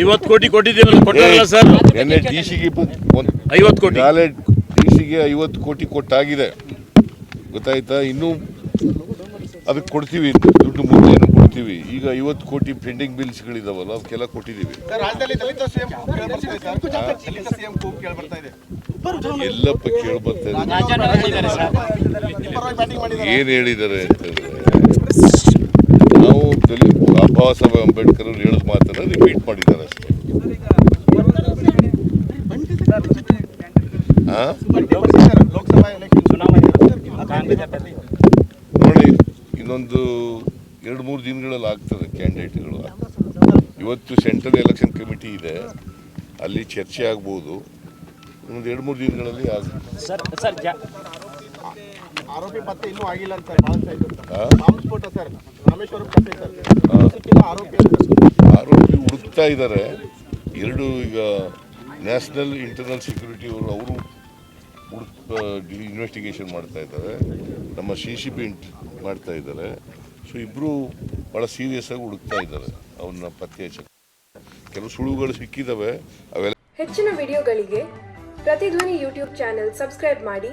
ಐವತ್ತು ಕೋಟಿ ಕೊಟ್ಟಿದ್ದೀವಿ ಕೊಟ್ಟಿಲ್ಲ ಸರ್? ನಿನ್ನೆ ಡಿ ಸಿಗೆ ಐವತ್ತು ಕೋಟಿ. ನಾಳೆ ಡಿ ಸಿಗೆ ಐವತ್ತು ಕೋಟಿ ಕೊಟ್ಟಾಗಿದೆ. ಗೊತ್ತಾಯ್ತಾ? ಇನ್ನೂ ಅದಕ್ಕೆ ಕೊಡ್ತೀವಿ ದುಡ್ಡು ಮುಂದೇನು ಕೊಡ್ತೀವಿ. ಈಗ ಐವತ್ತು ಕೋಟಿ ಪೆಂಡಿಂಗ್ ಬಿಲ್ಸ್ಗಳಿದಾವಲ್ಲ ಅವಕ್ಕೆಲ್ಲ ಕೊಟ್ಟಿದ್ದೀವಿ. ಎಲ್ಲಪ್ಪ ಕೇಳಿ ಬರ್ತಾ ಇದೆ ಏನು ಹೇಳಿದ್ದಾರೆ ಅಂತಂದ್ರೆ ದಲಿತ ಬಾಬಾ ಸಾಹೇಬ್ ಅಂಬೇಡ್ಕರ್ ಅವರು ಹೇಳಿದ ಮಾತನ್ನ ರಿಪೀಟ್ ಮಾಡಿದ್ದಾರೆ ಅಷ್ಟೇ. ನೋಡಿ, ಇನ್ನೊಂದು ಎರಡು ಮೂರು ದಿನಗಳಲ್ಲಿ ಆಗ್ತದೆ ಕ್ಯಾಂಡಿಡೇಟ್ಗಳು. ಇವತ್ತು ಸೆಂಟ್ರಲ್ ಎಲೆಕ್ಷನ್ ಕಮಿಟಿ ಇದೆ, ಅಲ್ಲಿ ಚರ್ಚೆ ಆಗ್ಬೋದು. ಇನ್ನೊಂದು ಎರಡು ಮೂರು ದಿನಗಳಲ್ಲಿ ಆಗುತ್ತೆ ಆರೋಪಿ ಪತ್ತೆ ಇನ್ನೂ ಆಗಿಲ್ಲ ಅಂತ? ಬಾಂಬ್ ಸ್ಫೋಟ ಸರ್ ರಾಮೇಶ್ವರ ಪತ್ತೆ ಸರ್. ಆರೋಪಿ ಆರೋಪಿ ಹುಡುಕ್ತಾ ಇದ್ದಾರೆ. ಎರಡು ಈಗ ನ್ಯಾಷನಲ್ ಇಂಟರ್ನಲ್ ಸೆಕ್ಯೂರಿಟಿ ಅವರು ಅವರು ಹುಡುಕ್ ಇನ್ವೆಸ್ಟಿಗೇಷನ್ ಮಾಡ್ತಾ ಇದ್ದಾರೆ. ನಮ್ಮ ಸಿ ಸಿ ಬಿ ಮಾಡ್ತಾ ಇದ್ದಾರೆ. ಸೊ ಇಬ್ಬರು ಭಾಳ ಸೀರಿಯಸ್ ಆಗಿ ಹುಡುಕ್ತಾ ಇದ್ದಾರೆ ಅವನ್ನ ಪತ್ತೆ ಹಚ್ಚಕ್ಕೆ. ಕೆಲವು ಸುಳುವುಗಳು ಸಿಕ್ಕಿದ್ದಾವೆ ಅವೆಲ್ಲ ಹೆಚ್ಚಿನ ವಿಡಿಯೋಗಳಿಗೆ ಪ್ರತಿಧ್ವನಿ ಯೂಟ್ಯೂಬ್ ಚಾನೆಲ್ ಸಬ್ಸ್ಕ್ರೈಬ್ ಮಾಡಿ.